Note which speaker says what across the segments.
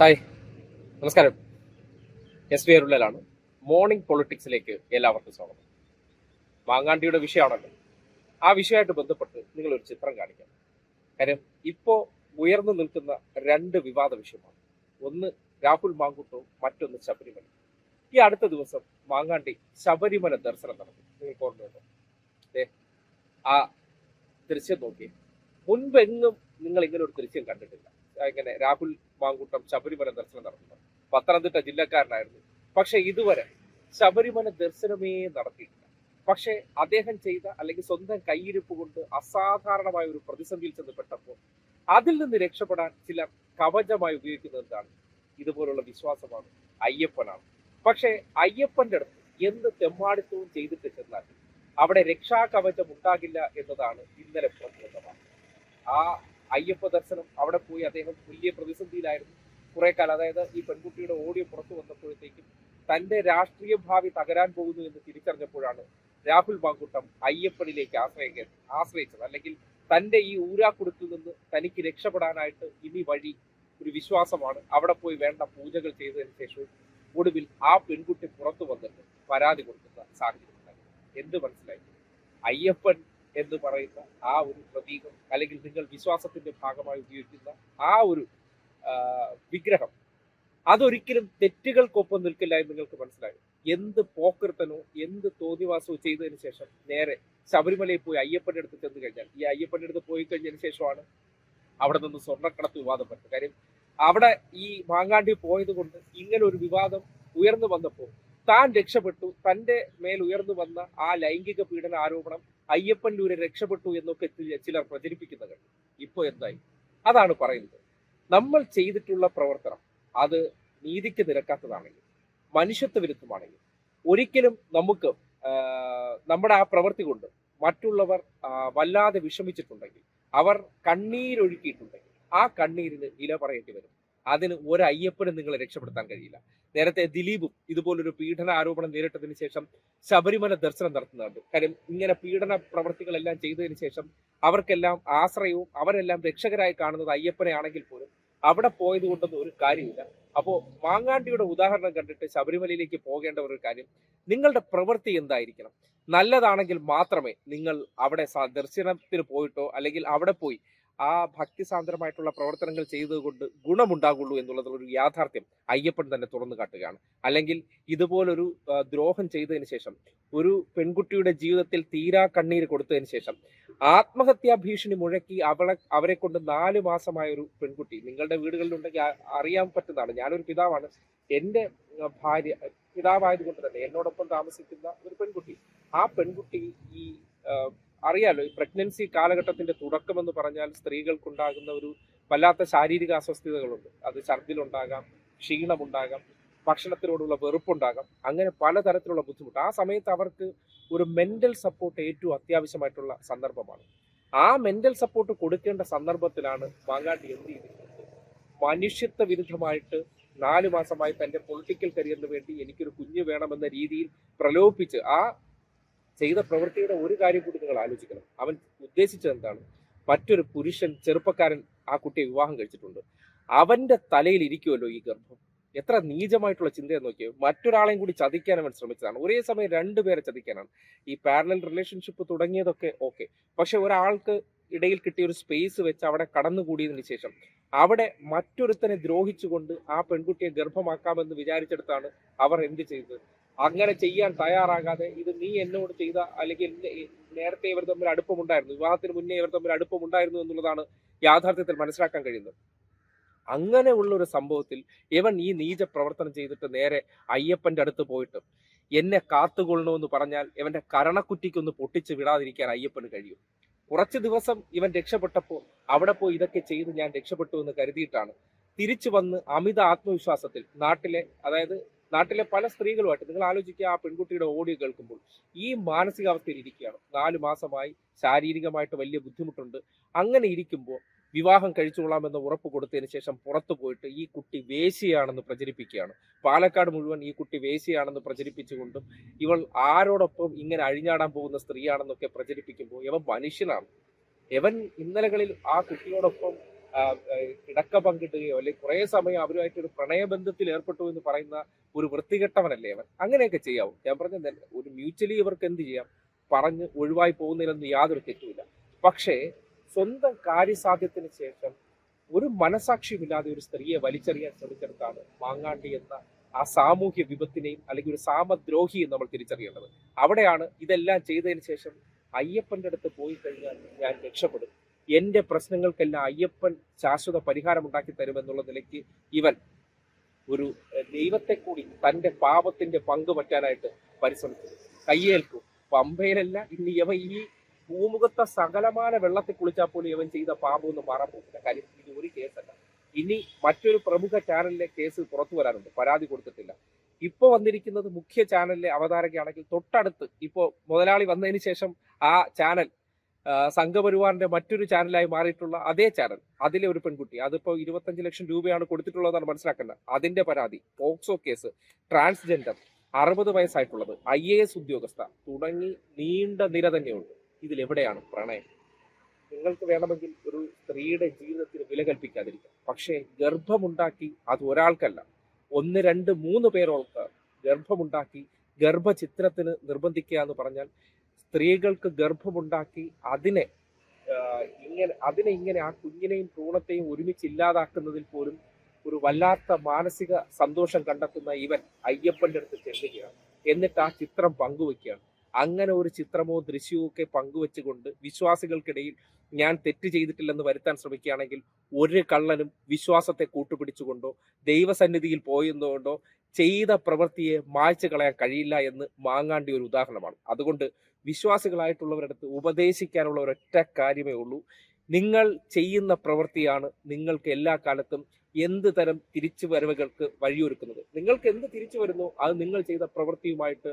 Speaker 1: Hi. നമസ്കാരം. S V അരുളലാണ് morning പൊളിറ്റിക്സിലേക്ക് എല്ലാവർക്കും സ്വാഗതം. മാങ്ങാണ്ടിയുടെ വിഷയമാണല്ലോ. ആ വിഷയമായിട്ട് ബന്ധപ്പെട്ട് നിങ്ങൾ ഒരു ചിത്രം കാണിക്കാം. കാര്യം ഇപ്പോൾ ഉയർന്നു നിൽക്കുന്ന രണ്ട് വിവാദ വിഷയമാണ്. ഒന്ന് രാഹുൽ മാങ്കുട്ടവും മറ്റൊന്ന് ശബരിമല ഈ അടുത്ത ദിവസം മാങ്ങാണ്ടി ശബരിമല ദർശനം നടത്തി. നിങ്ങൾക്ക് ഓർമ്മയുണ്ടോ? ആ ദൃശ്യം നോക്കി മുൻപെങ്ങും നിങ്ങൾ ഇങ്ങനെ ഒരു ദൃശ്യം കണ്ടിട്ടില്ല. ഇങ്ങനെ രാഹുൽ മാങ്കൂട്ടം ശബരിമല ദർശനം നടത്തുന്നത്. പത്തനംതിട്ട ജില്ലക്കാരനായിരുന്നു. പക്ഷെ ഇതുവരെ ശബരിമല ദർശനമേ നടത്തിയിട്ടില്ല. പക്ഷെ അദ്ദേഹം ചെയ്ത അല്ലെങ്കിൽ സ്വന്തം കൈയിരുപ്പ് കൊണ്ട് അസാധാരണമായ ഒരു പ്രതിസന്ധിയിൽ ചെന്ന് പെട്ടപ്പോൾ അതിൽ നിന്ന് രക്ഷപ്പെടാൻ ചിലർ കവചമായി ഉപയോഗിക്കുന്നത് എന്താണ്? ഇതുപോലുള്ള വിശ്വാസമാണ് അയ്യപ്പനാണ്. പക്ഷെ അയ്യപ്പന്റെ അടുത്ത് എന്ത് തെമ്മാടിത്തവും ചെയ്തിട്ട് ചെന്നാൽ അവിടെ രക്ഷാകവചം ഉണ്ടാകില്ല എന്നതാണ് ഇന്നലെ പുറത്തുവന്നതാണ് ആ അയ്യപ്പ ദർശനം അവിടെ പോയി അദ്ദേഹം വലിയ പ്രതിസന്ധിയിലായിരുന്നു. കുറെ കാലം അതായത് ഈ പെൺകുട്ടിയുടെ ഓഡിയോ പുറത്തു വന്നപ്പോഴത്തേക്കും തന്റെ രാഷ്ട്രീയ ഭാവി തകരാൻ പോകുന്നു എന്ന് തിരിച്ചറിഞ്ഞപ്പോഴാണ് രാഹുൽ മാങ്കുട്ടം അയ്യപ്പനിലേക്ക് ആശ്രയിക്ക ആശ്രയിച്ചത്. അല്ലെങ്കിൽ തന്റെ ഈ ഊരാക്കുടുത്തിൽ നിന്ന് തനിക്ക് രക്ഷപ്പെടാനായിട്ട് ഇനി വഴി ഒരു വിശ്വാസമാണ് അവിടെ പോയി വേണ്ട പൂജകൾ ചെയ്തതിന് ശേഷവും ഒടുവിൽ ആ പെൺകുട്ടി പുറത്തു വന്നിട്ട് പരാതി കൊടുക്കുന്ന സാഹചര്യം. എന്ത് മനസ്സിലായി? അയ്യപ്പൻ എന്ന് പറയുന്ന ആ ഒരു പ്രതീകം അല്ലെങ്കിൽ നിങ്ങൾ വിശ്വാസത്തിന്റെ ഭാഗമായി ഉപയോഗിക്കുന്ന ആ ഒരു വിഗ്രഹം. അതൊരിക്കലും തെറ്റുകൾക്കൊപ്പം നിൽക്കില്ല എന്ന് നിങ്ങൾക്ക് മനസ്സിലായി? എന്ത് പോക്കൃത്തനോ എന്ത് തോന്നിവാസമോ ചെയ്തതിന് ശേഷം നേരെ ശബരിമലയിൽ പോയി അയ്യപ്പന്റെ അടുത്ത് ചെന്ന് കഴിഞ്ഞാൽ ഈ അയ്യപ്പന്റെ അടുത്ത് പോയി കഴിഞ്ഞതിന് ശേഷമാണ് അവിടെ നിന്ന് സ്വർണക്കടത്ത് വിവാദം വരുന്നത്. കാര്യം അവിടെ ഈ മാങ്ങാണ്ടി പോയത് കൊണ്ട് ഇങ്ങനെ ഒരു വിവാദം ഉയർന്നു വന്നപ്പോൾ താൻ രക്ഷപ്പെട്ടു തന്റെ മേൽ ഉയർന്നു വന്ന ആ ലൈംഗിക പീഡന ആരോപണം അയ്യപ്പന്റെ രക്ഷപ്പെട്ടു എന്നൊക്കെ ചിലർ പ്രചരിപ്പിക്കുന്നത് കണ്ടു. ഇപ്പൊ എന്തായി? അതാണ് പറയുന്നത്. നമ്മൾ ചെയ്തിട്ടുള്ള പ്രവർത്തനം അത് നീതിക്ക് നിരക്കാത്തതാണെങ്കിൽ മനുഷ്യത്വ വിരുദ്ധമാണെങ്കിൽ ഒരിക്കലും നമുക്ക് നമ്മുടെ ആ പ്രവൃത്തി കൊണ്ട് മറ്റുള്ളവർ വല്ലാതെ വിഷമിച്ചിട്ടുണ്ടെങ്കിൽ അവർ കണ്ണീരൊഴുക്കിയിട്ടുണ്ടെങ്കിൽ ആ കണ്ണീരിന് ഇല പറയേണ്ടി വരും. അതിന് ഒരു അയ്യപ്പനും നിങ്ങളെ രക്ഷപ്പെടുത്താൻ കഴിയില്ല. നേരത്തെ ദിലീപും ഇതുപോലൊരു പീഡന ആരോപണം നേരിട്ടതിന് ശേഷം ശബരിമല ദർശനം നടത്തുന്നുണ്ട്. കാര്യം ഇങ്ങനെ പീഡന പ്രവൃത്തികളെല്ലാം ചെയ്തതിന് ശേഷം അവർക്കെല്ലാം ആശ്രയവും അവരെല്ലാം രക്ഷകരായി കാണുന്നത് അയ്യപ്പനെ ആണെങ്കിൽ പോലും അവിടെ പോയത് കൊണ്ടൊന്നും ഒരു കാര്യമില്ല. അപ്പോ മാങ്ങാണ്ടിയുടെ ഉദാഹരണം കണ്ടിട്ട് ശബരിമലയിലേക്ക് പോകേണ്ട ഒരു കാര്യം നിങ്ങളുടെ പ്രവൃത്തി എന്തായിരിക്കണം? നല്ലതാണെങ്കിൽ മാത്രമേ നിങ്ങൾ അവിടെ ദർശനത്തിന് പോയിട്ടോ അല്ലെങ്കിൽ അവിടെ പോയി ആ ഭക്തിസാന്ദ്രമായിട്ടുള്ള പ്രവർത്തനങ്ങൾ ചെയ്തതുകൊണ്ട് ഗുണമുണ്ടാകുള്ളൂ എന്നുള്ളത് ഒരു യാഥാർത്ഥ്യം അയ്യപ്പൻ തന്നെ തുറന്നു കാട്ടുകയാണ്. അല്ലെങ്കിൽ ഇതുപോലൊരു ദ്രോഹം ചെയ്തതിന് ശേഷം ഒരു പെൺകുട്ടിയുടെ ജീവിതത്തിൽ തീരാ കണ്ണീര് കൊടുത്തതിന് ശേഷം ആത്മഹത്യാ ഭീഷണി മുഴക്കി അവളെ അവരെ കൊണ്ട് നാല് മാസമായ ഒരു പെൺകുട്ടി നിങ്ങളുടെ വീടുകളിലുണ്ടെങ്കിൽ അറിയാൻ പറ്റുന്നതാണ്. ഞാനൊരു പിതാവാണ്. എന്റെ ഭാര്യ പിതാവായതുകൊണ്ട് തന്നെ എന്നോടൊപ്പം താമസിക്കുന്ന ഒരു പെൺകുട്ടി ആ പെൺകുട്ടി ഈ അറിയാലോ ഈ പ്രഗ്നൻസി കാലഘട്ടത്തിന്റെ തുടക്കം എന്ന് പറഞ്ഞാൽ സ്ത്രീകൾക്കുണ്ടാകുന്ന ഒരു വല്ലാത്ത ശാരീരിക അസ്വസ്ഥതകളുണ്ട് അത് ഛർദിലുണ്ടാകാം ക്ഷീണമുണ്ടാകാം ഭക്ഷണത്തിനോടുള്ള വെറുപ്പുണ്ടാകാം അങ്ങനെ പലതരത്തിലുള്ള ബുദ്ധിമുട്ട്. ആ സമയത്ത് അവർക്ക് ഒരു മെന്റൽ സപ്പോർട്ട് ഏറ്റവും അത്യാവശ്യമായിട്ടുള്ള സന്ദർഭമാണ്. ആ മെന്റൽ സപ്പോർട്ട് കൊടുക്കേണ്ട സന്ദർഭത്തിലാണ് മാങ്ങാട്ടി എന്ത് ചെയ്തിരിക്കുന്നത്? മനുഷ്യത്വ വിരുദ്ധമായിട്ട് നാലു മാസമായി തന്റെ പൊളിറ്റിക്കൽ കരിയറിന് വേണ്ടി എനിക്കൊരു കുഞ്ഞ് വേണമെന്ന രീതിയിൽ പ്രലോഭിപ്പിച്ച് ആ ചെയ്ത പ്രവൃത്തിയുടെ ഒരു കാര്യം കൂടി നിങ്ങൾ ആലോചിക്കണം. അവൻ ഉദ്ദേശിച്ചത് എന്താണ്? മറ്റൊരു പുരുഷൻ ചെറുപ്പക്കാരൻ ആ കുട്ടിയെ വിവാഹം കഴിച്ചിട്ടുണ്ട്. അവന്റെ തലയിൽ ഇരിക്കുമല്ലോ ഈ ഗർഭം. എത്ര നീചമായിട്ടുള്ള ചിന്തയെന്ന് നോക്കിയോ. മറ്റൊരാളെയും കൂടി ചതിക്കാൻ അവൻ ശ്രമിച്ചതാണ്. ഒരേ സമയം രണ്ടുപേരെ ചതിക്കാനാണ്. ഈ പാരലൽ റിലേഷൻഷിപ്പ് തുടങ്ങിയതൊക്കെ ഓക്കെ പക്ഷെ ഒരാൾക്ക് ഇടയിൽ കിട്ടിയ ഒരു സ്പേസ് വെച്ച് അവിടെ കടന്നുകൂടിയതിന് ശേഷം അവിടെ മറ്റൊരുത്തനെ ദ്രോഹിച്ചുകൊണ്ട് ആ പെൺകുട്ടിയെ ഗർഭമാക്കാമെന്ന് വിചാരിച്ചെടുത്താണ് അവർ എന്ത് ചെയ്തത്? അങ്ങനെ ചെയ്യാൻ തയ്യാറാകാതെ ഇത് നീ എന്നോട് ചെയ്ത അല്ലെങ്കിൽ നേരത്തെ ഇവർ തമ്മിൽ അടുപ്പമുണ്ടായിരുന്നു വിവാഹത്തിന് മുന്നേ ഇവർ തമ്മിൽ അടുപ്പമുണ്ടായിരുന്നു എന്നുള്ളതാണ് യാഥാർത്ഥ്യത്തിൽ മനസ്സിലാക്കാൻ കഴിയുന്നത്. അങ്ങനെയുള്ള ഒരു സംഭവത്തിൽ ഇവൻ ഈ നീച പ്രവർത്തനം ചെയ്തിട്ട് നേരെ അയ്യപ്പന്റെ അടുത്ത് പോയിട്ട് എന്നെ കാത്തുകൊള്ളണമെന്ന് പറഞ്ഞാൽ ഇവന്റെ കരണക്കുറ്റിക്കൊന്ന് പൊട്ടിച്ച് വിടാതിരിക്കാൻ അയ്യപ്പന് കഴിയും. കുറച്ച് ദിവസം ഇവൻ രക്ഷപ്പെട്ടപ്പോൾ അവിടെ പോയി ഇതൊക്കെ ചെയ്ത് ഞാൻ രക്ഷപ്പെട്ടു എന്ന് കരുതിയിട്ടാണ് തിരിച്ചു വന്ന് അമിത ആത്മവിശ്വാസത്തിൽ നാട്ടിലെ അതായത് നാട്ടിലെ പല സ്ത്രീകളുമായിട്ട് നിങ്ങൾ ആലോചിക്കുക ആ പെൺകുട്ടിയുടെ ഓഡിയോ കേൾക്കുമ്പോൾ ഈ മാനസികാവസ്ഥയിൽ ഇരിക്കുകയാണ്. നാലു മാസമായി ശാരീരികമായിട്ട് വലിയ ബുദ്ധിമുട്ടുണ്ട്. അങ്ങനെ ഇരിക്കുമ്പോൾ വിവാഹം കഴിച്ചുകൊള്ളാമെന്ന് ഉറപ്പ് കൊടുത്തതിന് ശേഷം പുറത്തു പോയിട്ട് ഈ കുട്ടി വേശിയാണെന്ന് പ്രചരിപ്പിക്കുകയാണ്. പാലക്കാട് മുഴുവൻ ഈ കുട്ടി വേശിയാണെന്ന് പ്രചരിപ്പിച്ചുകൊണ്ടും ഇവൾ ആരോടൊപ്പം ഇങ്ങനെ അഴിഞ്ഞാടാൻ പോകുന്ന സ്ത്രീയാണെന്നൊക്കെ പ്രചരിപ്പിക്കുമ്പോൾ ഇവൻ മനുഷ്യനാണ്. ഇവൻ ഇന്നലകളിൽ ആ കുട്ടിയോടൊപ്പം കിടക്ക പങ്കിടുകയോ അല്ലെങ്കിൽ കുറെ സമയം അവരുമായിട്ട് ഒരു പ്രണയബന്ധത്തിൽ ഏർപ്പെട്ടു എന്ന് പറയുന്ന ഒരു വൃത്തികെട്ടവനല്ലേ അവൻ? അങ്ങനെയൊക്കെ ചെയ്യാവും. ഞാൻ പറഞ്ഞ ഒരു മ്യൂച്വലി ഇവർക്ക് എന്ത് ചെയ്യാം? പറഞ്ഞ് ഒഴിവായി പോകുന്നതിലൊന്നും യാതൊരു തെറ്റുമില്ല. പക്ഷേ സ്വന്തം കാര്യസാധ്യത്തിന് ശേഷം ഒരു മനസാക്ഷിയുമില്ലാതെ ഒരു സ്ത്രീയെ വലിച്ചെറിയാൻ ശ്രമിച്ചെടുത്താണ് മാങ്ങാണ്ടി എന്ന ആ സാമൂഹ്യ വിപത്തിനെയും അല്ലെങ്കിൽ ഒരു സാമദ്രോഹിയും നമ്മൾ തിരിച്ചറിയേണ്ടത്. അവിടെയാണ് ഇതെല്ലാം ചെയ്തതിന് ശേഷം അയ്യപ്പന്റെ അടുത്ത് പോയി കഴിഞ്ഞാൽ ഞാൻ രക്ഷപ്പെടും. എന്റെ പ്രശ്നങ്ങൾക്കെല്ലാം അയ്യപ്പൻ ശാശ്വത പരിഹാരം ഉണ്ടാക്കി തരുമെന്നുള്ള നിലയ്ക്ക് ഇവൻ ഒരു ദൈവത്തെ കൂടി തന്റെ പാപത്തിന്റെ പങ്ക് പറ്റാനായിട്ട് പരിശ്രമിച്ചത് കയ്യേൽക്കും. പമ്പയിലല്ല ഇനി ഇവൻ ഈ ഭൂമുഖത്തെ സകലമായ വെള്ളത്തിൽ കുളിച്ചാൽ പോലും ഇവൻ ചെയ്ത പാപമൊന്നും മാറാൻ പോകുന്ന കാര്യം ഇത് ഒരു കേസല്ല. ഇനി മറ്റൊരു പ്രമുഖ ചാനലിലെ കേസ് പുറത്തു വരാനുണ്ട്. പരാതി കൊടുത്തിട്ടില്ല. ഇപ്പോൾ വന്നിരിക്കുന്നത് മുഖ്യ ചാനലിലെ അവതാരകയാണെങ്കിൽ തൊട്ടടുത്ത് ഇപ്പോൾ മുതലാളി വന്നതിന് ശേഷം ആ ചാനൽ സംഘപരിവാറിന്റെ മറ്റൊരു ചാനലായി മാറിയിട്ടുള്ള അതേ ചാനൽ അതിലെ ഒരു പെൺകുട്ടി. അതിപ്പോ ഇരുപത്തഞ്ച് ലക്ഷം രൂപയാണ് കൊടുത്തിട്ടുള്ളതെന്നാണ് മനസ്സിലാക്കേണ്ടത്. അതിന്റെ പരാതി പോക്സോ കേസ് ട്രാൻസ്ജെൻഡർ അറുപത് വയസ്സായിട്ടുള്ളത് ഐ എ എസ് ഉദ്യോഗസ്ഥ തുടങ്ങി നീണ്ട നിര തന്നെയുണ്ട്. ഇതിൽ എവിടെയാണ് പ്രണയം? നിങ്ങൾക്ക് വേണമെങ്കിൽ ഒരു സ്ത്രീയുടെ ജീവിതത്തിന് വില കൽപ്പിക്കാതിരിക്കാം. പക്ഷേ ഗർഭമുണ്ടാക്കി അത് ഒരാൾക്കല്ല. ഒന്ന് രണ്ട് മൂന്ന് പേരോൾക്ക് ഗർഭമുണ്ടാക്കി ഗർഭചിത്രത്തിന് നിർബന്ധിക്കുക എന്ന് പറഞ്ഞാൽ സ്ത്രീകൾക്ക് ഗർഭമുണ്ടാക്കി അതിനെ ഇങ്ങനെ അതിനെ ഇങ്ങനെ ആ കുഞ്ഞിനെയും ഭ്രൂണത്തെയും ഒരുമിച്ച് ഇല്ലാതാക്കുന്നതിൽ പോലും ഒരു വല്ലാത്ത മാനസിക സന്തോഷം കണ്ടെത്തുന്ന ഇവൻ അയ്യപ്പന്റെ അടുത്ത് ചെല്ലുകയാണ്. എന്നിട്ട് ആ ചിത്രം പങ്കുവെക്കുകയാണ് അങ്ങനെ ഒരു ചിത്രമോ ദൃശ്യമോ ഒക്കെ പങ്കുവെച്ചുകൊണ്ട് വിശ്വാസികൾക്കിടയിൽ ഞാൻ തെറ്റ് ചെയ്തിട്ടില്ലെന്ന് വരുത്താൻ ശ്രമിക്കുകയാണെങ്കിൽ ഒരു കള്ളനും വിശ്വാസത്തെ കൂട്ടുപിടിച്ചുകൊണ്ടോ ദൈവസന്നിധിയിൽ പോയെന്നുകൊണ്ടോ ചെയ്ത പ്രവൃത്തിയെ മായ്ച്ചു കളയാൻ കഴിയില്ല എന്ന് മാങ്ങാണ്ടി ഒരു ഉദാഹരണമാണ്. അതുകൊണ്ട് വിശ്വാസികളായിട്ടുള്ളവരുടെ അടുത്ത് ഉപദേശിക്കാനുള്ള ഒരൊറ്റ കാര്യമേ ഉള്ളൂ. നിങ്ങൾ ചെയ്യുന്ന പ്രവൃത്തിയാണ് നിങ്ങൾക്ക് എല്ലാ കാലത്തും എന്ത് തരം തിരിച്ചു വരവുകൾക്ക് വഴിയൊരുക്കുന്നത്. നിങ്ങൾക്ക് എന്ത് തിരിച്ചു വരുന്നു അത് നിങ്ങൾ ചെയ്ത പ്രവൃത്തിയുമായിട്ട്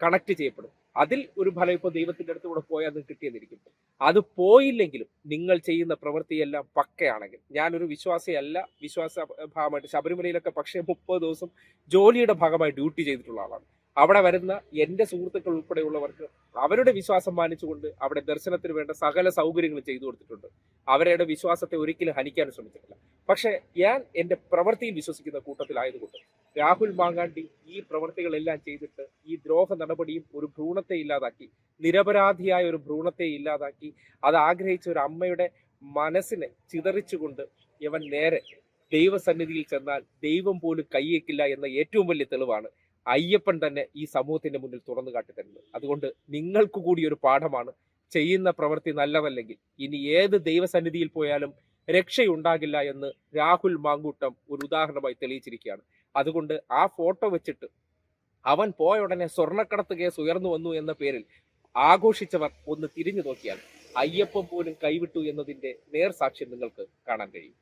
Speaker 1: കണക്ട് ചെയ്യപ്പെടും. അതിൽ ഒരു ഫലം ഇപ്പോൾ ദൈവത്തിന്റെ അടുത്ത് കൂടെ പോയാൽ അത് കിട്ടിയെന്നിരിക്കും. അത് പോയില്ലെങ്കിലും നിങ്ങൾ ചെയ്യുന്ന പ്രവൃത്തിയെല്ലാം പക്കയാണെങ്കിൽ ഞാനൊരു വിശ്വാസിയല്ല വിശ്വാസ ഭാഗമായിട്ട് ശബരിമലയിലൊക്കെ പക്ഷേ മുപ്പത് ദിവസം ജോലിയുടെ ഭാഗമായി ഡ്യൂട്ടി ചെയ്തിട്ടുള്ള ആളാണ്. അവിടെ വരുന്ന എന്റെ സുഹൃത്തുക്കൾ ഉൾപ്പെടെയുള്ളവർക്ക് അവരുടെ വിശ്വാസം മാനിച്ചുകൊണ്ട് അവിടെ ദർശനത്തിന് വേണ്ട സകല സൗകര്യങ്ങൾ ചെയ്തു കൊടുത്തിട്ടുണ്ട്. അവരുടെ വിശ്വാസത്തെ ഒരിക്കലും ഹനിക്കാൻ ശ്രമിച്ചിട്ടില്ല. പക്ഷേ ഞാൻ എന്റെ പ്രവൃത്തിയിൽ വിശ്വസിക്കുന്ന കൂട്ടത്തിലായതുകൊണ്ട് രാഹുൽ മാങ്ങാണ്ടി ഈ പ്രവൃത്തികളെല്ലാം ചെയ്തിട്ട് ഈ ദ്രോഹ നടപടിയും ഒരു ഭ്രൂണത്തെ ഇല്ലാതാക്കി നിരപരാധിയായ ഒരു ഭ്രൂണത്തെ ഇല്ലാതാക്കി അത് ആഗ്രഹിച്ച ഒരു അമ്മയുടെ മനസ്സിനെ ചിതറിച്ചുകൊണ്ട് ഇവൻ നേരെ ദൈവസന്നിധിയിൽ ചെന്നാൽ ദൈവം പോലും കൈയേക്കില്ല എന്ന ഏറ്റവും വലിയ തെളിവാണ് അയ്യപ്പൻ തന്നെ ഈ സമൂഹത്തിന്റെ മുന്നിൽ തുറന്നു കാട്ടിത്തരുന്നത്. അതുകൊണ്ട് നിങ്ങൾക്ക് കൂടി ഒരു പാഠമാണ്. ചെയ്യുന്ന പ്രവൃത്തി നല്ലതല്ലെങ്കിൽ ഇനി ഏത് ദൈവസന്നിധിയിൽ പോയാലും രക്ഷയുണ്ടാകില്ല എന്ന് രാഹുൽ മാങ്കൂട്ടം ഒരു ഉദാഹരണമായി തെളിയിച്ചിരിക്കുകയാണ്. അതുകൊണ്ട് ആ ഫോട്ടോ വെച്ചിട്ട് അവൻ പോയ ഉടനെ സ്വർണക്കടത്ത് കേസ് ഉയർന്നു വന്നു എന്ന പേരിൽ ആഘോഷിച്ചവർ ഒന്ന് തിരിഞ്ഞു നോക്കിയാൽ അയ്യപ്പം പോലും കൈവിട്ടു എന്നതിന്റെ നേർസാക്ഷ്യം നിങ്ങൾക്ക് കാണാൻ കഴിയും.